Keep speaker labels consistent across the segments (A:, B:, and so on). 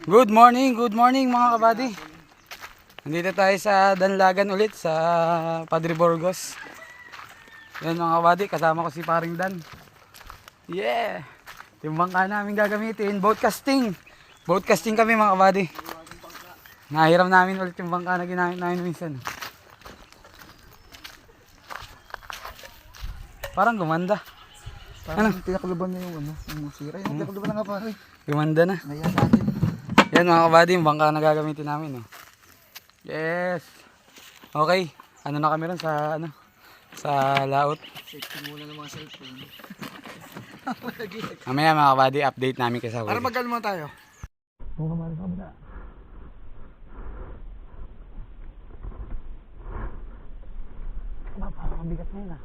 A: Good morning, good morning mga kabady. Nandito tayo sa Danlagan ulit sa Padre Burgos. Yan mga kabady, kasama ko si Paring Dan. Yeah! Yung bangka namin gagamitin, boat casting. Boat casting kami mga kabady. Nahiram namin ulit yung bangka na ginamit namin minsan. Parang gumanda.
B: Parang ano? tinakluban na yung ano, yung sira. Yung tinakluban na nga pare.
A: Gumanda na.
B: Naya sa atin.
A: Yan mga kabady, yung bangka na gagamitin namin. Oh. Yes. Okay. Ano na kami ron sa ano? Sa laot.
B: Safety muna ng mga cellphone.
A: Mamaya mga kabady, update namin kayo sa
B: Para
A: huli.
B: magkalma tayo. Oo, kamari ka muna.
A: Mabigat na yun ah.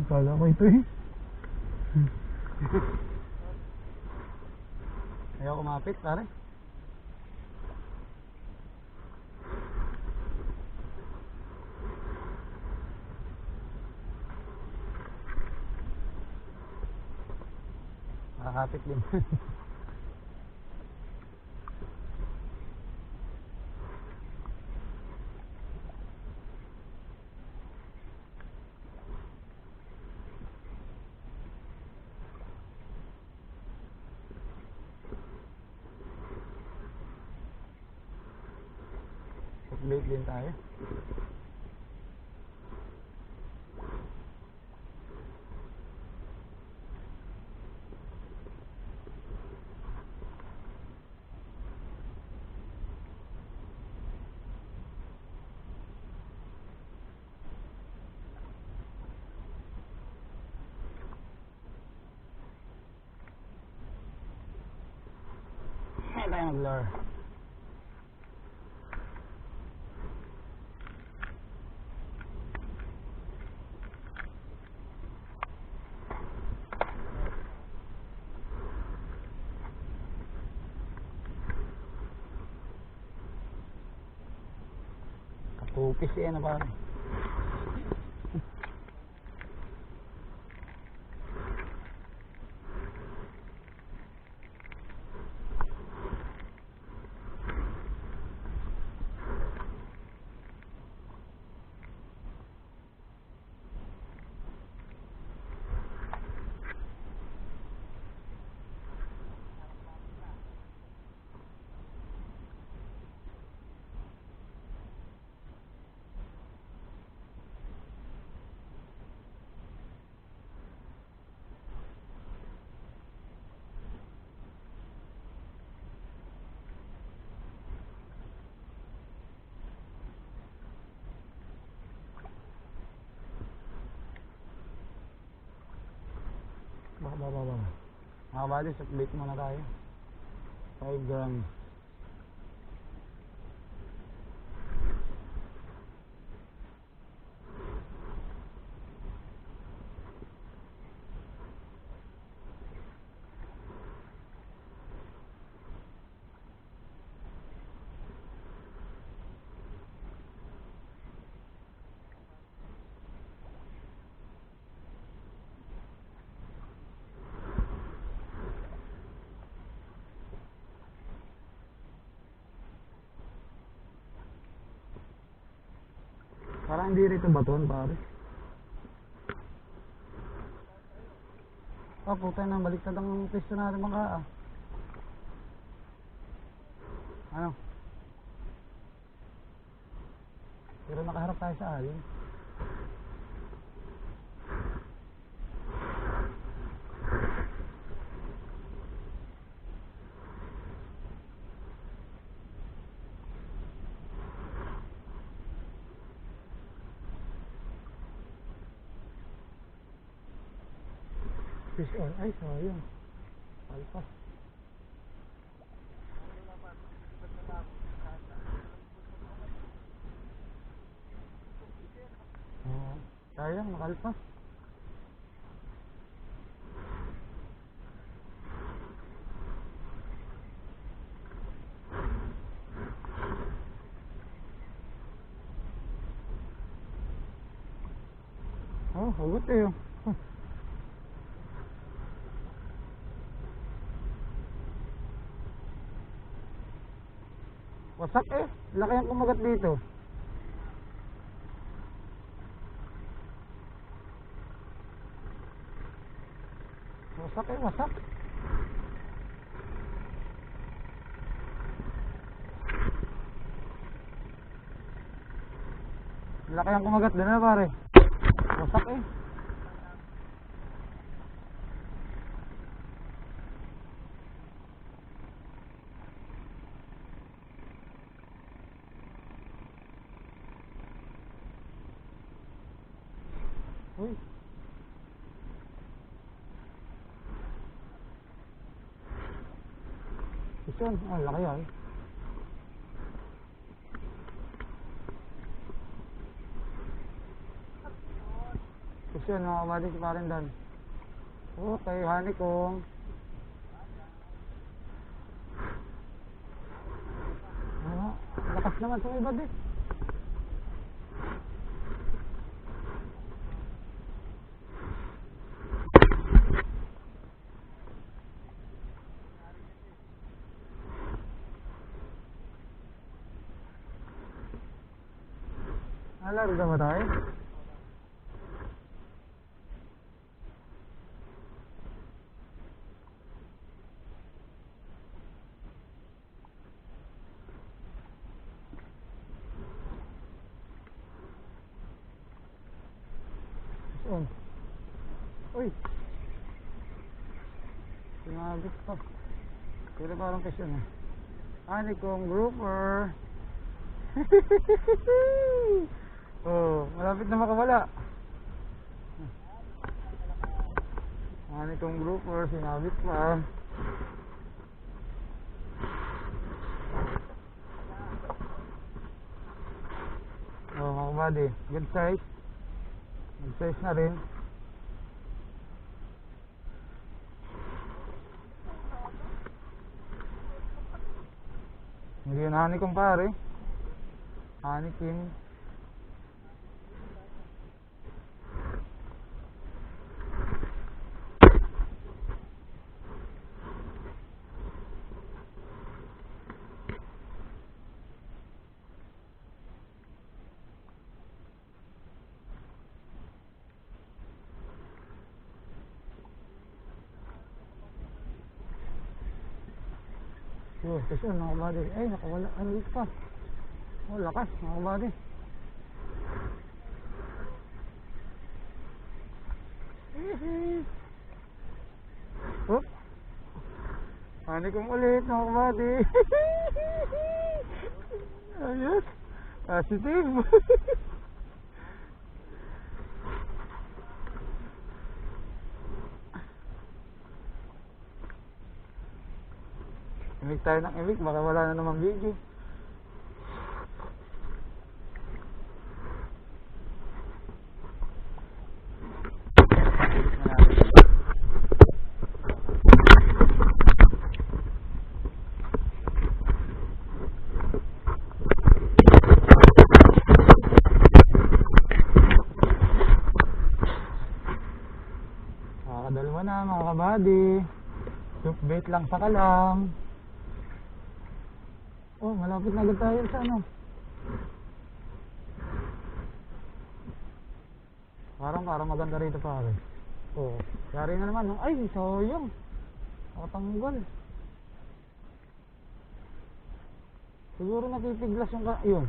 B: Ngayon, kala ko ito eh.
A: Ayaw kumapit, pare. Nakakapit din. Late din tayo. Ayan tayo mag-lure. Kapupis yan na pare. Baka bababa. Mga set bait muna tayo. 5 grams. Parang hindi rito baton, pare. Oh, puta na, baliktad ang pwesto natin mga ah. Ano? Pero nakaharap tayo sa alin. Fish on. Ay, sayang. Palpas. Oo. Sayang, nakalpas. Oh, hugot eh. Wasak eh. Laki ang kumagat dito. Wasak eh, wasak. Laki ang kumagat din na pare. Wasak eh. Uy. Ito. Ah, laki ay. Ito yan, mga kabady, si Parindan. Oh, kay Honeycomb. Ah, lakas naman sa iba din. Alarga ba tayo? Saan? Uy! Sinabit pa. Pero parang kasi na. Honeycomb grouper. oh, malapit na makawala. Honeycomb grouper, sinabit pa. Oh, mga kabady, good size. Good size na rin. Hindi yun honeycomb pare. Honeycomb. Yun, kasi yun, mga kabady. Ay, nakawala. Ano dito pa? Oh, lakas, mga kabady. Oh. Hani kong ulit, mga kabady. Ayos. Positive. Imik tayo ng imik, baka wala na namang video. Nakakadalawa na mga kabady. Soup bait lang sa kalam. Malapit na agad tayo sa ano. Parang parang maganda rito pare. Oh, yari na naman. Ay, sayang. Nakatanggal. Siguro napipiglas yung ka... Yun.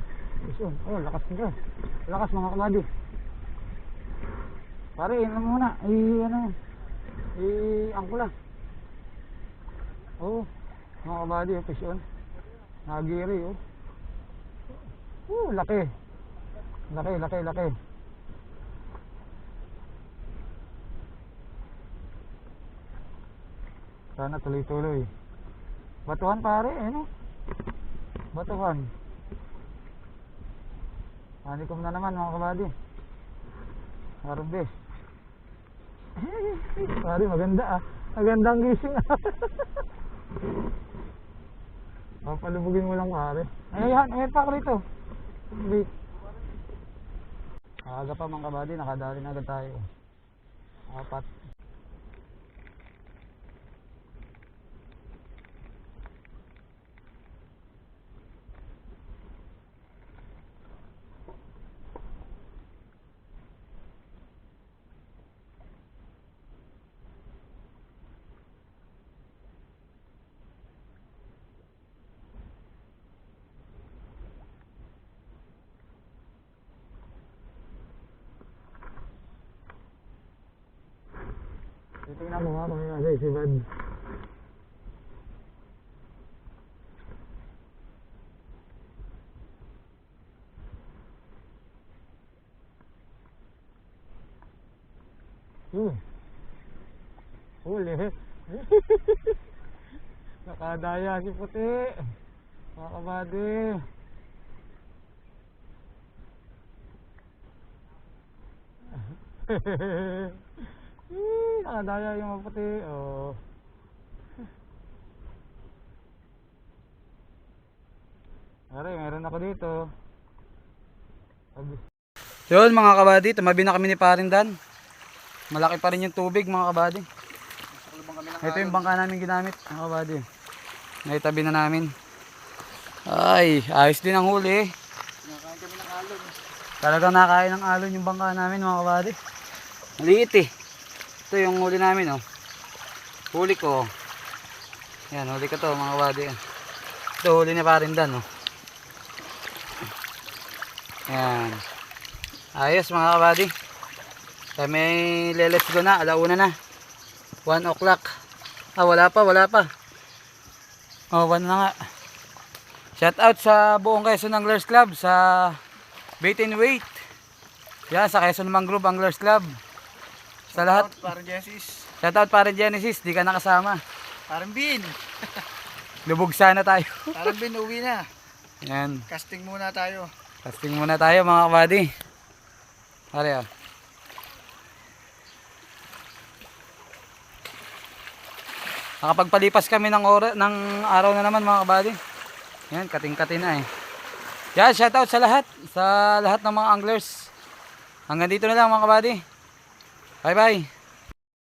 A: Yun. Oh, lakas nito. Lakas mga kabady. Pare, yun muna. I, ano. I, angkula. Oo. Oh, mga kabady, oh, fish on. Nagiri, oh. Oh, laki. Laki, laki, laki. Sana tuloy-tuloy. Batuhan pare, eh, no? Batuhan. Hanikom na naman, mga kabady. Harvest. Pare, maganda ah. Magandang gising ah. Papalubugin mo lang pare. Ay, yan, may pa ako rito. Wait. Aga pa mga kabady, nakadali na agad tayo. Apat. Titingnan mo nga yung nasa isibad. Hmm. Huli. Nakadaya si puti. Mga kabady. Eh, nakadaya yung maputi. Oh. Aray, meron ako dito. Yun mga kabady, tumabi na kami ni Parindan. Malaki pa rin yung tubig mga kabady. Ito yung bangka namin ginamit mga kabady. Naitabi na namin. Ay, ayos din ang huli.
B: Nakain kami ng alon.
A: Talagang nakain ng alon yung bangka namin mga kabady. Maliit eh. Ito yung huli namin oh. Huli ko. Yan, huli ko to mga kabady. Ito huli ni Parindan oh. Yan. Ayos mga kabady. Kami leles go na, alauna na. 1 o'clock. Ah, wala pa, wala pa. Oh, 1 na nga. Shout out sa buong Quezon Anglers Club sa Bait and Weight. Yan, sa Quezon Mangrove Anglers Club. Sa lahat.
B: Parang Jessis.
A: Shout out para Genesis, di ka nakasama.
B: Parang Bin.
A: Lubog sana tayo.
B: Parang Bin, uwi na.
A: Yan.
B: Casting muna tayo.
A: Casting muna tayo mga kabady. Pare ah. Nakapagpalipas kami ng ora, ng araw na naman mga kabady. Yan, kating-kating na eh. Yan, shoutout sa lahat. Sa lahat ng mga anglers. Hanggang dito na lang mga kabady. Bye bye.